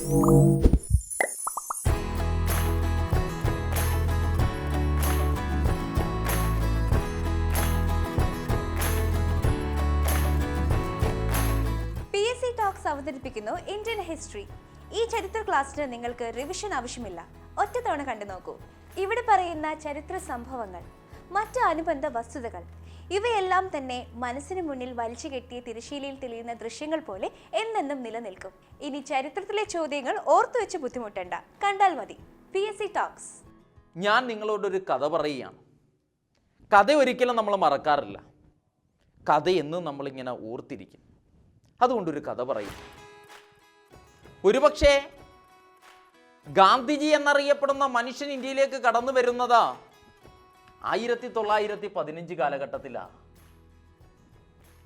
Talks അവതരിപ്പിക്കുന്നു Indian history ഈ ചരിത്ര ക്ലാസ്സിന് നിങ്ങൾക്ക് റിവിഷൻ ആവശ്യമില്ല. ഒറ്റ തവണ കണ്ടു നോക്കൂ ഇവിടെ പറയുന്ന ചരിത്ര സംഭവങ്ങൾ മറ്റ് അനുബന്ധ വസ്തുതകൾ ഇവയെല്ലാം തന്നെ മനസ്സിന് മുന്നിൽ വലിച്ചു കെട്ടിയ തിരശീലയിൽ തെളിയുന്ന ദൃശ്യങ്ങൾ പോലെ എന്നെന്നും നിലനിൽക്കും. ഇനി ചരിത്രത്തിലെ ചോദ്യങ്ങൾ ഓർത്തു വെച്ച് ബുദ്ധിമുട്ടണ്ട. കണ്ടാൽ മതി. P S C talks. ഞാൻ നിങ്ങളോടൊരു കഥ പറയുകയാണ്. കഥ ഒരിക്കലും നമ്മൾ മറക്കാറില്ല. കഥ എന്നും നമ്മളിങ്ങനെ ഓർത്തിരിക്കും. അതുകൊണ്ടൊരു കഥ പറയും. ഒരുപക്ഷേ ഗാന്ധിജി എന്നറിയപ്പെടുന്ന മനുഷ്യൻ ഇന്ത്യയിലേക്ക് കടന്നു വരുന്നത് ആയിരത്തി തൊള്ളായിരത്തി പതിനഞ്ച് കാലഘട്ടത്തിലാണ്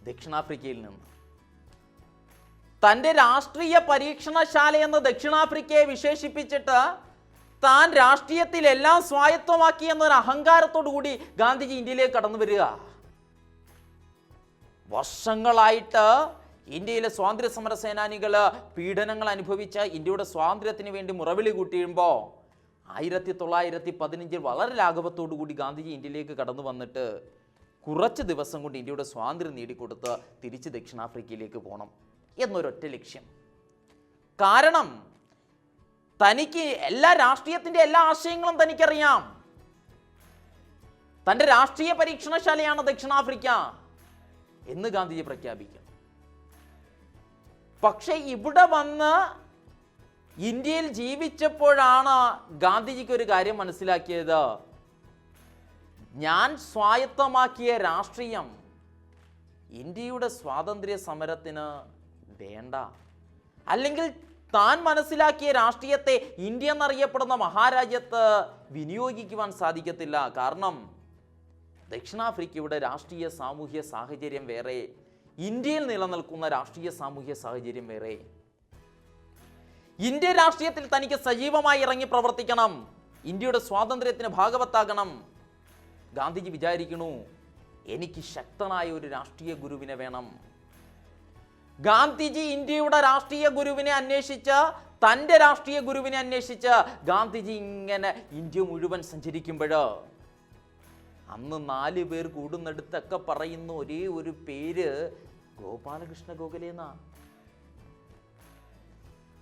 ദക്ഷിണാഫ്രിക്കയിൽ നിന്ന്. തന്റെ രാഷ്ട്രീയ പരീക്ഷണശാല എന്ന് ദക്ഷിണാഫ്രിക്കയെ വിശേഷിപ്പിച്ചിട്ട് താൻ രാഷ്ട്രീയത്തിൽ എല്ലാം സ്വായത്തമാക്കി എന്നൊരു അഹങ്കാരത്തോടു കൂടി ഗാന്ധിജി ഇന്ത്യയിലേക്ക് കടന്നു വരിക. വർഷങ്ങളായിട്ട് ഇന്ത്യയിലെ സ്വാതന്ത്ര്യ സമര സേനാനികൾ പീഡനങ്ങൾ അനുഭവിച്ച ഇന്ത്യയുടെ സ്വാതന്ത്ര്യത്തിന് വേണ്ടി മുറവിളി കൂട്ടിയുമ്പോൾ ആയിരത്തി തൊള്ളായിരത്തി പതിനഞ്ചിൽ വളരെ ലാഘവത്തോടു കൂടി ഗാന്ധിജി ഇന്ത്യയിലേക്ക് കടന്നു വന്നിട്ട് കുറച്ച് ദിവസം കൊണ്ട് ഇന്ത്യയുടെ സ്വാതന്ത്ര്യം നേടിക്കൊടുത്ത് തിരിച്ച് ദക്ഷിണാഫ്രിക്കയിലേക്ക് പോകണം എന്നൊരൊറ്റ ലക്ഷ്യം. കാരണം തനിക്ക് എല്ലാ രാഷ്ട്രീയത്തിന്റെ എല്ലാ ആശയങ്ങളും തനിക്കറിയാം. തന്റെ രാഷ്ട്രീയ പരീക്ഷണശാലയാണ് ദക്ഷിണാഫ്രിക്ക എന്ന് ഗാന്ധിജി പ്രഖ്യാപിക്കും. പക്ഷേ ഇവിടെ വന്ന് ഇന്ത്യയിൽ ജീവിച്ചപ്പോഴാണ് ഗാന്ധിജിക്ക് ഒരു കാര്യം മനസ്സിലാക്കിയത്. ഞാൻ സ്വായത്തമാക്കിയ രാഷ്ട്രീയം ഇന്ത്യയുടെ സ്വാതന്ത്ര്യ സമരത്തിന് വേണ്ട. അല്ലെങ്കിൽ താൻ മനസ്സിലാക്കിയ രാഷ്ട്രീയത്തെ ഇന്ത്യ എന്നറിയപ്പെടുന്ന മഹാരാജ്യത്ത് വിനിയോഗിക്കുവാൻ സാധിക്കത്തില്ല. കാരണം ദക്ഷിണാഫ്രിക്കയുടെ രാഷ്ട്രീയ സാമൂഹ്യ സാഹചര്യം വേറെ ഇന്ത്യയിൽ നിലനിൽക്കുന്ന രാഷ്ട്രീയ സാമൂഹ്യ സാഹചര്യം വേറെ. ഇന്ത്യ രാഷ്ട്രീയത്തിൽ തനിക്ക് സജീവമായി ഇറങ്ങി പ്രവർത്തിക്കണം. ഇന്ത്യയുടെ സ്വാതന്ത്ര്യത്തിന് ഭാഗവത്താകണം. ഗാന്ധിജി വിചാരിക്കണു എനിക്ക് ശക്തനായ ഒരു രാഷ്ട്രീയ ഗുരുവിനെ വേണം. ഗാന്ധിജി ഇന്ത്യയുടെ രാഷ്ട്രീയ ഗുരുവിനെ അന്വേഷിച്ച് തന്റെ രാഷ്ട്രീയ ഗുരുവിനെ അന്വേഷിച്ച് ഗാന്ധിജി ഇങ്ങനെ ഇന്ത്യ മുഴുവൻ സഞ്ചരിക്കുമ്പോൾ അന്ന് നാല് പേർ കൂടുന്നിടത്തൊക്കെ പറയുന്ന ഒരേ ഒരു പേര് ഗോപാലകൃഷ്ണ ഗോഖലെ എന്നാ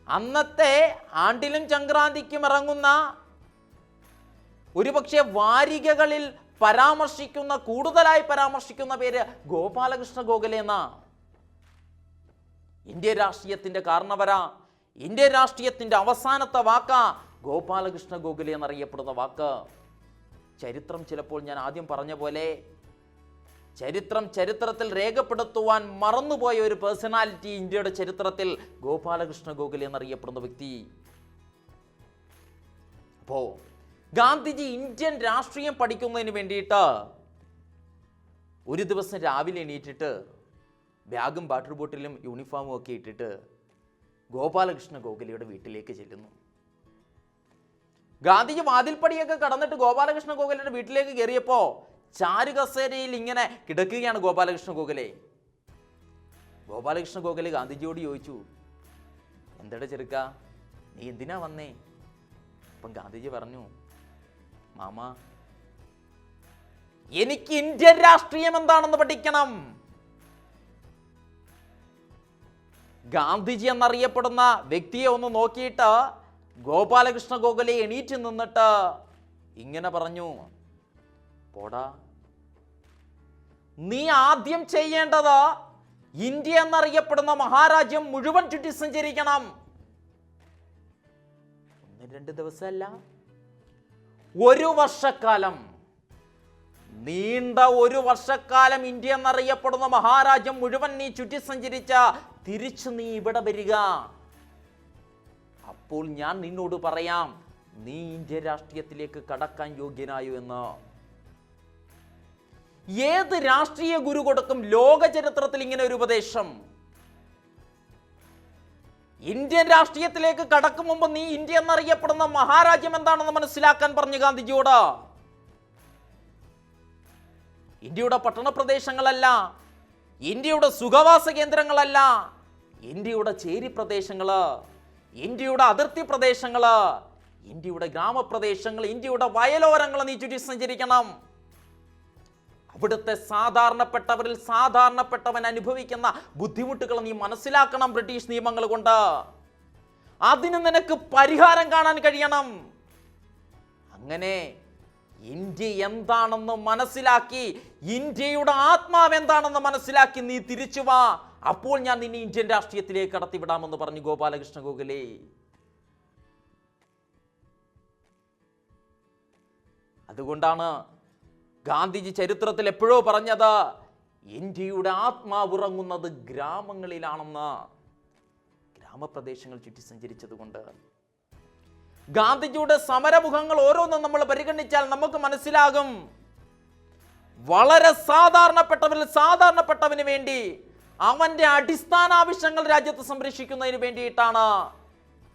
അന്നത്തെ ആണ്ടിലും സംക്രാന്തിക്കും ഇറങ്ങുന്ന ഒരുപക്ഷെ വാരികകളിൽ പരാമർശിക്കുന്ന കൂടുതലായി പരാമർശിക്കുന്ന പേര് ഗോപാലകൃഷ്ണ ഗോഖലെ എന്ന? ഇന്ത്യ രാഷ്ട്രീയത്തിന്റെ കാരണവര. ഇന്ത്യ രാഷ്ട്രീയത്തിന്റെ അവസാനത്തെ വാക്ക ഗോപാലകൃഷ്ണ ഗോഖലെ എന്നറിയപ്പെടുന്ന വാക്ക്. ചരിത്രം ചിലപ്പോൾ ഞാൻ ആദ്യം പറഞ്ഞ പോലെ ചരിത്രം ചരിത്രത്തിൽ രേഖപ്പെടുത്തുവാൻ മറന്നുപോയ ഒരു പേഴ്സണാലിറ്റി ഇന്ത്യയുടെ ചരിത്രത്തിൽ ഗോപാലകൃഷ്ണ ഗോഖലെ എന്നറിയപ്പെടുന്ന വ്യക്തി. അപ്പോ ഗാന്ധിജി ഇന്ത്യൻ രാഷ്ട്രീയം പഠിക്കുന്നതിന് വേണ്ടിയിട്ട് ഒരു ദിവസം രാവിലെ എണീറ്റിട്ട് ബാഗും വാട്ടർ ബോട്ടിലും യൂണിഫോമും ഒക്കെ ഇട്ടിട്ട് ഗോപാലകൃഷ്ണ ഗോഖലെയുടെ വീട്ടിലേക്ക് ചെല്ലുന്നു. ഗാന്ധിജി വാതിൽപ്പടിയൊക്കെ കടന്നിട്ട് ഗോപാലകൃഷ്ണ ഗോഖലയുടെ വീട്ടിലേക്ക് കയറിയപ്പോ ചാരു കസേരയിൽ ഇങ്ങനെ കിടക്കുകയാണ് ഗോപാലകൃഷ്ണ ഗോഖലെ. ഗോപാലകൃഷ്ണ ഗോഖലെ ഗാന്ധിജിയോട് ചോദിച്ചു എന്തട ചെറുക്ക നീ എന്തിനാ വന്നേ? അപ്പം ഗാന്ധിജി പറഞ്ഞു മാമ എനിക്ക് ഇന്ത്യൻ രാഷ്ട്രീയം എന്താണെന്ന് പഠിക്കണം. ഗാന്ധിജി എന്നറിയപ്പെടുന്ന വ്യക്തിയെ ഒന്ന് നോക്കിയിട്ട് ഗോപാലകൃഷ്ണ ഗോഖലെ എണീറ്റ് നിന്നിട്ട് ഇങ്ങനെ പറഞ്ഞു പോടാ. നീ ആദ്യം ചെയ്യേണ്ടത് ഇന്ത്യ എന്നറിയപ്പെടുന്ന മഹാരാജ്യം മുഴുവൻ ചുറ്റി സഞ്ചരിക്കണം. ഒന്ന് രണ്ട് ദിവസമല്ല. ഒരു വർഷക്കാലം. നീണ്ട ഒരു വർഷക്കാലം ഇന്ത്യ എന്നറിയപ്പെടുന്ന മഹാരാജ്യം മുഴുവൻ നീ ചുറ്റി സഞ്ചരിച്ച തിരിച്ചു നീ ഇവിടെ വരിക. അപ്പോൾ ഞാൻ നിന്നോട് പറയാം നീ ഇന്ത്യ രാഷ്ട്രീയത്തിലേക്ക് കടക്കാൻ യോഗ്യനായോ എന്ന്. ഏത് രാഷ്ട്രീയ ഗുരു കൊടുക്കും ലോക ചരിത്രത്തിൽ ഇങ്ങനെ ഒരു ഉപദേശം? ഇന്ത്യൻ രാഷ്ട്രീയത്തിലേക്ക് കടക്കും മുമ്പ് നീ ഇന്ത്യ എന്നറിയപ്പെടുന്ന മഹാരാജ്യം എന്താണെന്ന് മനസ്സിലാക്കാൻ പറഞ്ഞു ഗാന്ധിജിയോട്. ഇന്ത്യയുടെ പട്ടണപ്രദേശങ്ങളല്ല ഇന്ത്യയുടെ സുഖവാസ കേന്ദ്രങ്ങളല്ല ഇന്ത്യയുടെ ചേരി പ്രദേശങ്ങൾ ഇന്ത്യയുടെ അതിർത്തി പ്രദേശങ്ങൾ ഇന്ത്യയുടെ ഗ്രാമപ്രദേശങ്ങൾ ഇന്ത്യയുടെ വയലോരങ്ങൾ നീ ചുറ്റി സഞ്ചരിക്കണം. അവിടുത്തെ സാധാരണപ്പെട്ടവരിൽ സാധാരണപ്പെട്ടവൻ അനുഭവിക്കുന്ന ബുദ്ധിമുട്ടുകൾ നീ മനസ്സിലാക്കണം ബ്രിട്ടീഷ് നിയമങ്ങൾ കൊണ്ട്. അതിന് നിനക്ക് പരിഹാരം കാണാൻ കഴിയണം. അങ്ങനെ ഇന്ത്യ എന്താണെന്ന് മനസ്സിലാക്കി ഇന്ത്യയുടെ ആത്മാവ് എന്താണെന്ന് മനസ്സിലാക്കി നീ തിരിച്ചു വാ. അപ്പോൾ ഞാൻ നിന്നെ ഇന്ത്യൻ രാഷ്ട്രീയത്തിലേക്ക് കടത്തിവിടാമെന്ന് പറഞ്ഞു ഗോപാലകൃഷ്ണ ഗോഖലെ. അതുകൊണ്ടാണ് ഗാന്ധിജി ചരിത്രത്തിൽ എപ്പോഴോ പറഞ്ഞത് ഇന്ത്യയുടെ ആത്മാവ് ഉറങ്ങുന്നത് ഗ്രാമങ്ങളിലാണെന്ന് ഗ്രാമപ്രദേശങ്ങൾ ചുറ്റി സഞ്ചരിച്ചതുകൊണ്ട്. ഗാന്ധിജിയുടെ സമരമുഖങ്ങൾ ഓരോന്നും നമ്മൾ പരിഗണിച്ചാൽ നമുക്ക് മനസ്സിലാകും. വളരെ സാധാരണപ്പെട്ടവരിൽ സാധാരണപ്പെട്ടവന് വേണ്ടി അവന്റെ അടിസ്ഥാന ആവശ്യങ്ങൾ രാജ്യത്ത് സംരക്ഷിക്കുന്നതിന് വേണ്ടിയിട്ടാണ്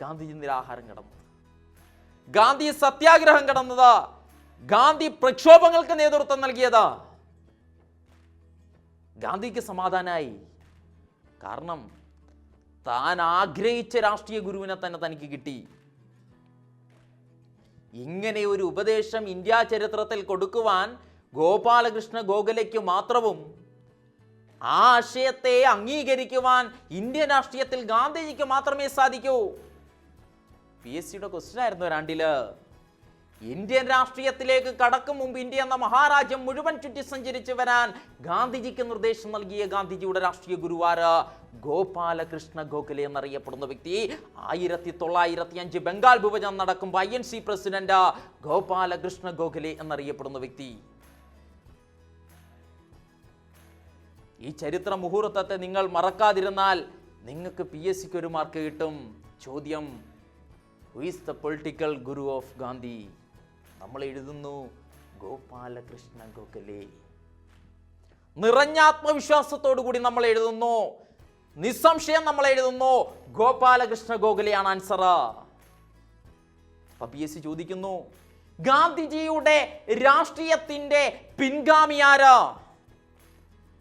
ഗാന്ധിജി നിരാഹാരം കിടന്നത്. ഗാന്ധി സത്യാഗ്രഹം കിടന്നത്. ഗാന്ധി പ്രക്ഷോഭങ്ങൾക്ക് നേതൃത്വം നൽകിയത്. ഗാന്ധിക്ക് സമാധാനായി. കാരണം താൻ ആഗ്രഹിച്ച രാഷ്ട്രീയ ഗുരുവിനെ തന്നെ തനിക്ക് കിട്ടി. ഇങ്ങനെ ഒരു ഉപദേശം ഇന്ത്യ ചരിത്രത്തിൽ കൊടുക്കുവാൻ ഗോപാലകൃഷ്ണ ഗോഖലയ്ക്ക് മാത്രവും ആ ആശയത്തെ അംഗീകരിക്കുവാൻ ഇന്ത്യൻ രാഷ്ട്രീയത്തിൽ ഗാന്ധിജിക്ക് മാത്രമേ സാധിക്കൂ. പി എസ് സിയുടെ ക്വസ്റ്റ്യൻ ആയിരുന്നു രണ്ടിൽ ഇന്ത്യൻ രാഷ്ട്രീയത്തിലേക്ക് കടക്കും മുമ്പ് ഇന്ത്യ എന്ന മഹാരാജ്യം മുഴുവൻ ചുറ്റി സഞ്ചരിച്ചു വരാൻ ഗാന്ധിജിക്ക് നിർദ്ദേശം നൽകിയ ഗാന്ധിജിയുടെ രാഷ്ട്രീയ ഗുരുവാര് ഗോപാലകൃഷ്ണ ഗോഖലെ എന്നറിയപ്പെടുന്ന വ്യക്തി. ആയിരത്തി തൊള്ളായിരത്തി അഞ്ച് ബംഗാൾ വിഭജനം നടക്കുമ്പോൾ I N C president Gopalakrishna Gokhale എന്നറിയപ്പെടുന്ന വ്യക്തി. ഈ ചരിത്ര മുഹൂർത്തത്തെ നിങ്ങൾ മറക്കാതിരുന്നാൽ നിങ്ങൾക്ക് പി എസ് സിക്ക് ഒരു മാർക്ക് കിട്ടും. ചോദ്യം who is the political guru of Gandhi നമ്മൾ എഴുതുന്നു ഗോപാലകൃഷ്ണ ഗോഖലെ. നിറഞ്ഞ ആത്മവിശ്വാസത്തോടു കൂടി നമ്മൾ എഴുതുന്നു നിസ്സംശയം നമ്മൾ എഴുതുന്നു ഗോപാലകൃഷ്ണ ഗോഖലെയാണ് ആൻസർ പി എസ് സി ചോദിക്കുന്നു ഗാന്ധിജിയുടെ രാഷ്ട്രീയത്തിന്റെ പിൻഗാമി ആരാ?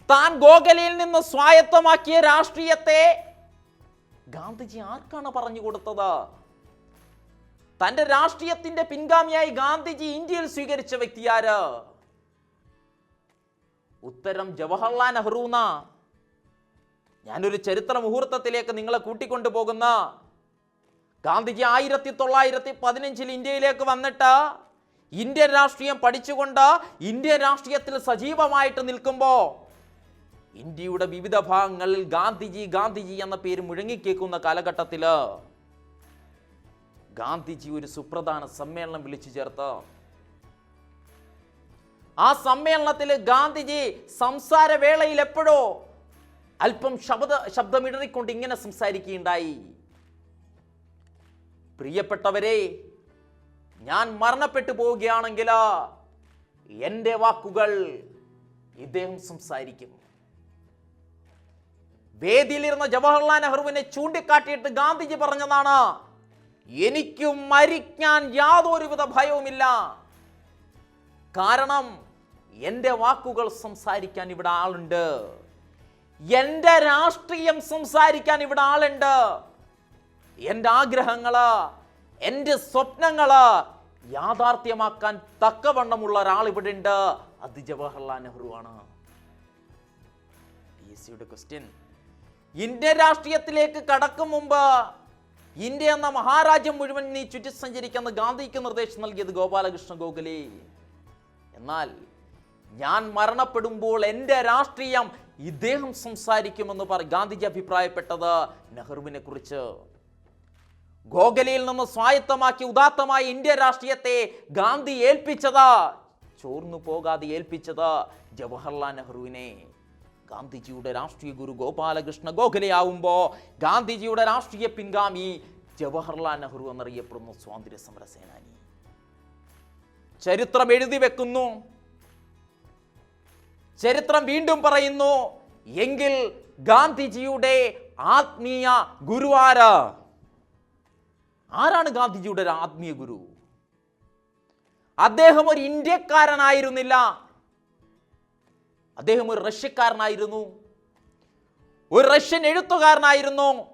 താൻ ഗോഖലയിൽ നിന്ന് സ്വായത്തമാക്കിയ രാഷ്ട്രീയത്തെ ഗാന്ധിജി ആർക്കാണ് പറഞ്ഞു കൊടുത്തത്? തന്റെ രാഷ്ട്രീയത്തിന്റെ പിൻഗാമിയായി ഗാന്ധിജി ഇന്ത്യയിൽ സ്വീകരിച്ച വ്യക്തിയാര് ഉത്തരം ജവഹർലാൽ നെഹ്റൂന്ന ഞാനൊരു ചരിത്ര മുഹൂർത്തത്തിലേക്ക് നിങ്ങളെ കൂട്ടിക്കൊണ്ടു പോകുന്ന ഗാന്ധിജി ആയിരത്തി തൊള്ളായിരത്തി പതിനഞ്ചിൽ ഇന്ത്യയിലേക്ക് വന്നിട്ട് ഇന്ത്യൻ രാഷ്ട്രീയം പഠിച്ചുകൊണ്ട് ഇന്ത്യൻ രാഷ്ട്രീയത്തിൽ സജീവമായിട്ട് നിൽക്കുമ്പോൾ ഇന്ത്യയുടെ വിവിധ ഭാഗങ്ങളിൽ ഗാന്ധിജി ഗാന്ധിജി എന്ന പേര് മുഴങ്ങിക്കേക്കുന്ന കാലഘട്ടത്തിൽ ഗാന്ധിജി ഒരു സുപ്രധാന സമ്മേളനം വിളിച്ചു ചേർത്ത്. ആ സമ്മേളനത്തിൽ ഗാന്ധിജി സംസാര വേളയിൽ എപ്പോഴോ അല്പം ശബ്ദ ശബ്ദമിടറിക്കൊണ്ട് ഇങ്ങനെ സംസാരിക്കുകയുണ്ടായി. പ്രിയപ്പെട്ടവരെ ഞാൻ മരണപ്പെട്ടു പോവുകയാണെങ്കിൽ എന്റെ വാക്കുകൾ ഇദ്ദേഹം സംസാരിക്കും. വേദിയിലിരുന്ന ജവഹർലാൽ നെഹ്റുവിനെ ചൂണ്ടിക്കാട്ടിയിട്ട് ഗാന്ധിജി പറഞ്ഞതാണ് എനിക്ക് മരിക്കാൻ യാതൊരുവിധ ഭയവുമില്ല. കാരണം എന്റെ വാക്കുകൾ സംസാരിക്കാൻ ഇവിടെ ആളുണ്ട്. എന്റെ രാഷ്ട്രീയം സംസാരിക്കാൻ ഇവിടെ ആളുണ്ട്. എന്റെ ആഗ്രഹങ്ങൾ എന്റെ സ്വപ്നങ്ങൾ യാഥാർത്ഥ്യമാക്കാൻ തക്കവണ്ണമുള്ള ഒരാൾ ഇവിടെ ഉണ്ട്. അത് ജവഹർലാൽ നെഹ്റു ആണ്. ക്വസ്റ്റ്യൻ ഇന്ത്യൻ രാഷ്ട്രീയത്തിലേക്ക് കടക്കും മുമ്പ് ഇന്ത്യ എന്ന മഹാരാജ്യം മുഴുവൻ നീ ചുറ്റി സഞ്ചരിക്കുന്ന ഗാന്ധിക്ക് നിർദ്ദേശം നൽകിയത് ഗോപാലകൃഷ്ണ ഗോഖലെ. എന്നാൽ ഞാൻ മരണപ്പെടുമ്പോൾ എന്റെ രാഷ്ട്രീയം ഇദ്ദേഹം സംസാരിക്കുമെന്ന് പറ ഗാന്ധിജി അഭിപ്രായപ്പെട്ടത് നെഹ്റുവിനെ കുറിച്ച്. ഗോഖലയിൽ നിന്ന് സ്വായത്തമാക്കി ഉദാത്തമായ ഇന്ത്യ രാഷ്ട്രീയത്തെ ഗാന്ധി ഏൽപ്പിച്ചത്. ചോർന്നു പോകാതെ ഏൽപ്പിച്ചത് ജവഹർലാൽ നെഹ്റുവിനെ. ഗാന്ധിജിയുടെ രാഷ്ട്രീയ ഗുരു ഗോപാലകൃഷ്ണ ഗോഖലെ ആവുമ്പോ ഗാന്ധിജിയുടെ രാഷ്ട്രീയ പിൻഗാമി ജവഹർലാൽ നെഹ്റു എന്നറിയപ്പെടുന്ന സ്വാതന്ത്ര്യ സമര സേനാനി. ചരിത്രം എഴുതി വെക്കുന്നു. ചരിത്രം വീണ്ടും പറയുന്നു എങ്കിൽ ഗാന്ധിജിയുടെ ആത്മീയ ഗുരുവാര ആരാണ് ഗാന്ധിജിയുടെ ആത്മീയ ഗുരു? അദ്ദേഹം ഒരു ഇന്ത്യക്കാരനായിരുന്നില്ല. അദ്ദേഹം ഒരു റഷ്യക്കാരനായിരുന്നു. ഒരു റഷ്യൻ എഴുത്തുകാരനായിരുന്നു.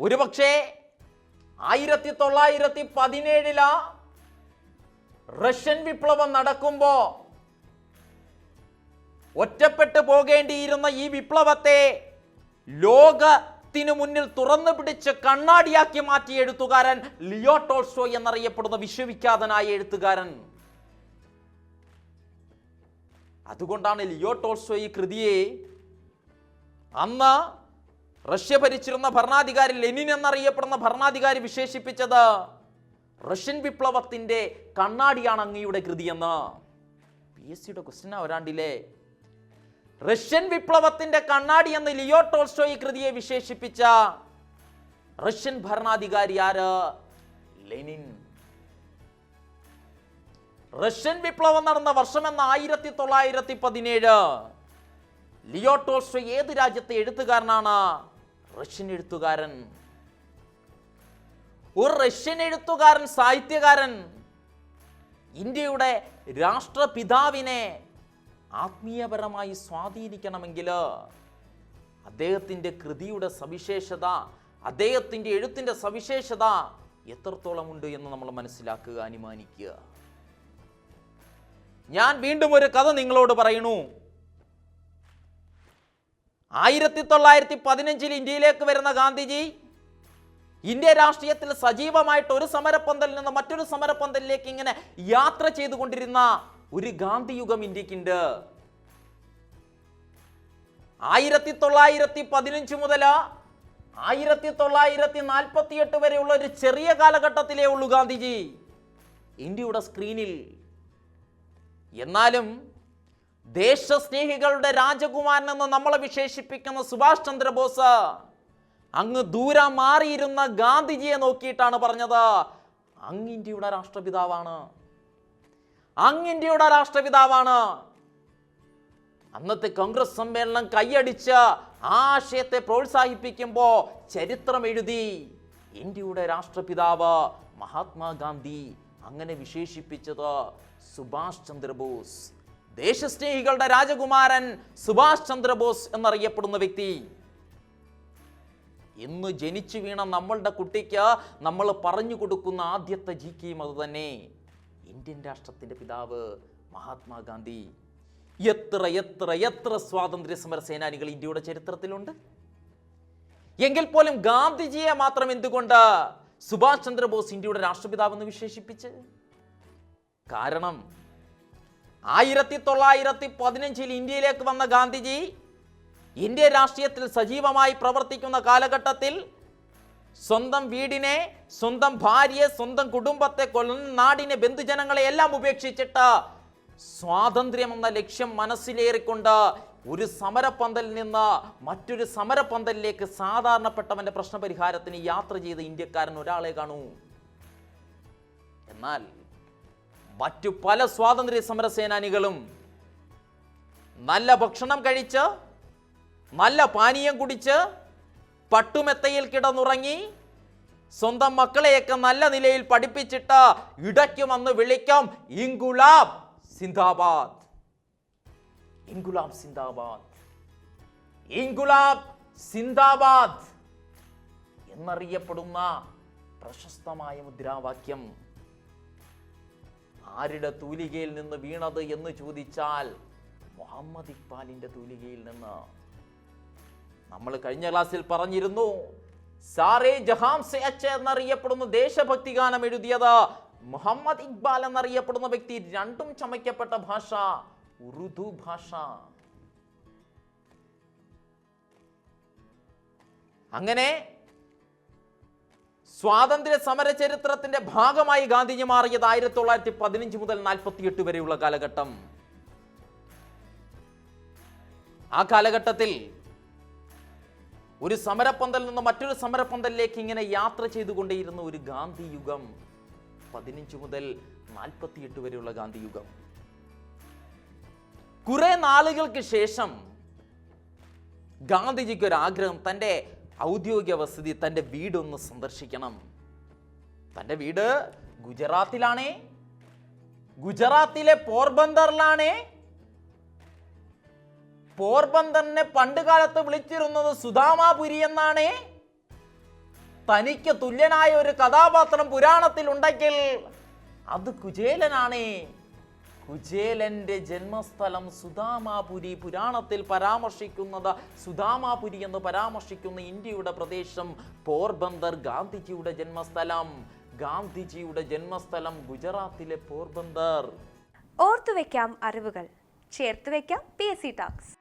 ഒരുപക്ഷെ ആയിരത്തി തൊള്ളായിരത്തി പതിനേഴില റഷ്യൻ വിപ്ലവം നടക്കുമ്പോൾ ഒറ്റപ്പെട്ടു പോകേണ്ടിയിരുന്ന ഈ വിപ്ലവത്തെ ലോകത്തിനു മുന്നിൽ തുറന്നു പിടിച്ച് കണ്ണാടിയാക്കി മാറ്റിയ എഴുത്തുകാരൻ ലിയോ ടോൾസ്റ്റോ എന്നറിയപ്പെടുന്ന വിശ്വവിഖ്യാതനായ എഴുത്തുകാരൻ. അതുകൊണ്ടാണ് ലിയോ ടോൾസോ ഈ കൃതിയെ അന്ന് റഷ്യ ഭരിച്ചിരുന്ന ഭരണാധികാരി ലെനിൻ എന്നറിയപ്പെടുന്ന ഭരണാധികാരി വിശേഷിപ്പിച്ചത് റഷ്യൻ വിപ്ലവത്തിന്റെ കണ്ണാടിയാണ് അങ്ങയുടെ കൃതിയെന്ന്. പി എസ് സിയുടെ ക്വസ്റ്റ്യൻ വരാണ്ടില്ലേ റഷ്യൻ വിപ്ലവത്തിന്റെ കണ്ണാടി എന്ന് ലിയോ ടോൾസ്റ്റോ ഈ കൃതിയെ വിശേഷിപ്പിച്ച റഷ്യൻ ഭരണാധികാരി ആര്? ലെനിൻ. റഷ്യൻ വിപ്ലവം നടന്ന വർഷം എന്ന ആയിരത്തി തൊള്ളായിരത്തി പതിനേഴ് ലിയോ ടോൾസ്റ്റോ ഏത് രാജ്യത്തെ എഴുത്തുകാരനാണ്? റഷ്യൻ എഴുത്തുകാരൻ. ഒരു റഷ്യൻ എഴുത്തുകാരൻ സാഹിത്യകാരൻ. ഇന്ത്യയുടെ രാഷ്ട്രപിതാവിനെ ആത്മീയപരമായി സ്വാധീനിക്കണമെങ്കിൽ അദ്ദേഹത്തിന്റെ കൃതിയുടെ സവിശേഷത അദ്ദേഹത്തിന്റെ എഴുത്തിന്റെ സവിശേഷത എത്രത്തോളമുണ്ട് എന്ന് നമ്മൾ മനസ്സിലാക്കുക അനുമാനിക്കുക. ഞാൻ വീണ്ടും ഒരു കഥ നിങ്ങളോട് പറയുന്നു. ആയിരത്തി തൊള്ളായിരത്തി പതിനഞ്ചിൽ ഇന്ത്യയിലേക്ക് വരുന്ന ഗാന്ധിജി ഇന്ത്യ രാഷ്ട്രീയത്തിൽ സജീവമായിട്ട് ഒരു സമരപ്പന്തലിൽ നിന്ന് മറ്റൊരു സമരപ്പന്തലിലേക്ക് ഇങ്ങനെ യാത്ര ചെയ്തുകൊണ്ടിരുന്ന ഒരു ഗാന്ധി യുഗം ഇന്ത്യക്കുണ്ട്. ആയിരത്തി തൊള്ളായിരത്തി പതിനഞ്ച് മുതൽ ആയിരത്തി തൊള്ളായിരത്തി നാൽപ്പത്തി എട്ട് വരെയുള്ള ഒരു ചെറിയ കാലഘട്ടത്തിലേ ഉള്ളൂ ഗാന്ധിജി. ഇന്ത്യയുടെ സ്ക്രീനിൽ എന്നാലും ദേശസ്നേഹികളുടെ രാജകുമാരൻ എന്ന് നമ്മളെ വിശേഷിപ്പിക്കുന്ന സുഭാഷ് ചന്ദ്രബോസ് അങ്ങ് ദൂരെ മാറിയിരുന്ന ഗാന്ധിജിയെ നോക്കിയിട്ടാണ് പറഞ്ഞത്. അങ്ങ് ഇന്ത്യയുടെ രാഷ്ട്രപിതാവാണ്. അങ്ങ് ഇന്ത്യയുടെ രാഷ്ട്രപിതാവാണ്. അന്നത്തെ കോൺഗ്രസ് സമ്മേളനം കൈയടിച്ച് ആശയത്തെ പ്രോത്സാഹിപ്പിക്കുമ്പോൾ ചരിത്രം എഴുതി ഇന്ത്യയുടെ രാഷ്ട്രപിതാവ് മഹാത്മാഗാന്ധി അങ്ങനെ വിശേഷിപ്പിച്ചത് സുഭാഷ് ചന്ദ്രബോസ്. ദേശസ്നേഹികളുടെ രാജകുമാരൻ സുഭാഷ് ചന്ദ്രബോസ് എന്നറിയപ്പെടുന്ന വ്യക്തി. ഇന്ന് ജനിച്ചു വീണ നമ്മളുടെ കുട്ടിക്ക് നമ്മൾ പറഞ്ഞു കൊടുക്കുന്ന ആദ്യത്തെ ജി കെയും അത് തന്നെ. ഇന്ത്യൻ രാഷ്ട്രത്തിന്റെ പിതാവ് മഹാത്മാഗാന്ധി. എത്ര എത്ര എത്ര സ്വാതന്ത്ര്യ സമര സേനാനികൾ ഇന്ത്യയുടെ ചരിത്രത്തിലുണ്ട്? എങ്കിൽ പോലും ഗാന്ധിജിയെ മാത്രം എന്തുകൊണ്ട് സുഭാഷ് ചന്ദ്രബോസ് ഇന്ത്യയുടെ രാഷ്ട്രപിതാവെന്ന് വിശേഷിപ്പിച്ച്? കാരണം ആയിരത്തി തൊള്ളായിരത്തി പതിനഞ്ചിൽ ഇന്ത്യയിലേക്ക് വന്ന ഗാന്ധിജി ഇന്ത്യ രാഷ്ട്രീയത്തിൽ സജീവമായി പ്രവർത്തിക്കുന്ന കാലഘട്ടത്തിൽ സ്വന്തം വീടിനെ സ്വന്തം ഭാര്യയെ സ്വന്തം കുടുംബത്തെ കൊല്ലുന്ന നാടിനെ ബന്ധുജനങ്ങളെ എല്ലാം ഉപേക്ഷിച്ചിട്ട് സ്വാതന്ത്ര്യം എന്ന ലക്ഷ്യം മനസ്സിലേറിക്കൊണ്ട് ഒരു സമരപ്പന്തലിൽ നിന്ന് മറ്റൊരു സമരപ്പന്തലിലേക്ക് സാധാരണപ്പെട്ടവന്റെ പ്രശ്നപരിഹാരത്തിന് യാത്ര ചെയ്ത ഇന്ത്യക്കാരൻ ഒരാളെ കാണൂ. എന്നാൽ മറ്റു പല സ്വാതന്ത്ര്യ സമര സേനാനികളും നല്ല ഭക്ഷണം കഴിച്ച് നല്ല പാനീയം കുടിച്ച് പട്ടുമെത്തയിൽ കിടന്നുറങ്ങി സ്വന്തം മക്കളെയൊക്കെ നല്ല നിലയിൽ പഠിപ്പിച്ചിട്ട് ഇടയ്ക്ക് വന്ന് വിളിക്കും ഇൻകുലാബ് സിന്ദാബാദ്. ഇൻകുലാബ് സിന്ദാബാദ്. ഇൻഗുലാബ് സിന്ദാബാദ് എന്നറിയപ്പെടുന്ന പ്രശസ്തമായ മുദ്രാവാക്യം. ആരുടെ തൂലികയിൽ നിന്ന് വീണത് എന്ന് ചോദിച്ചാൽ മുഹമ്മദ് ഇക്ബാലിന്റെ തൂലികയിൽ നിന്ന്. നമ്മൾ കഴിഞ്ഞ ക്ലാസ്സിൽ പറഞ്ഞിരുന്നു സാറേ ജഹാം സെ അച്ച എന്നറിയപ്പെടുന്ന ദേശഭക്തി ഗാനം എഴുതിയത് മുഹമ്മദ് ഇക്ബാൽ എന്നറിയപ്പെടുന്ന വ്യക്തി രണ്ടും ചമയ്ക്കപ്പെട്ട ഭാഷ. ഉറുദു ഭാഷ. അങ്ങനെ സ്വാതന്ത്ര്യ സമര ചരിത്രത്തിന്റെ ഭാഗമായി ഗാന്ധിജി മാറിയത് ആയിരത്തി തൊള്ളായിരത്തി പതിനഞ്ച് മുതൽ നാൽപ്പത്തിയെട്ട് വരെയുള്ള കാലഘട്ടം. ആ കാലഘട്ടത്തിൽ ഒരു സമരപ്പന്തൽ നിന്ന് മറ്റൊരു സമരപ്പന്തലിലേക്ക് ഇങ്ങനെ യാത്ര ചെയ്തുകൊണ്ടേയിരുന്ന ഒരു ഗാന്ധി യുഗം പതിനഞ്ച് മുതൽ നാൽപ്പത്തിയെട്ട് വരെയുള്ള ഗാന്ധി യുഗം കുറെ നാളുകൾക്ക് ശേഷം ഗാന്ധിജിക്ക് ഒരു ആഗ്രഹം തന്റെ ഔദ്യോഗിക വസതി തന്റെ വീടൊന്ന് സന്ദർശിക്കണം. തന്റെ വീട് ഗുജറാത്തിലാണേ. ഗുജറാത്തിലെ പോർബന്ദറിലാണേ. പോർബന്ദറിനെ പണ്ട് കാലത്ത് വിളിച്ചിരുന്നത് സുധാമാപുരി എന്നാണ്. തനിക്ക് തുല്യനായ ഒരു കഥാപാത്രം പുരാണത്തിൽ ഉണ്ടെങ്കിൽ അത് കുചേലനാണേ. കുചേലന്റെ ജന്മസ്ഥലം സുധാമാപുരി പുരാണത്തിൽ പരാമർശിക്കുന്നത് സുധാമാപുരി എന്ന് പരാമർശിക്കുന്ന ഇന്ത്യയുടെ പ്രദേശം പോർബന്ദർ ഗാന്ധിജിയുടെ ജന്മസ്ഥലം. ഗാന്ധിജിയുടെ ജന്മസ്ഥലം ഗുജറാത്തിലെ പോർബന്ദർ. ഓർത്തുവെക്കാം അറിവുകൾ. ചേർത്ത് വെക്കാം പി എസ് സി ടോക്സ്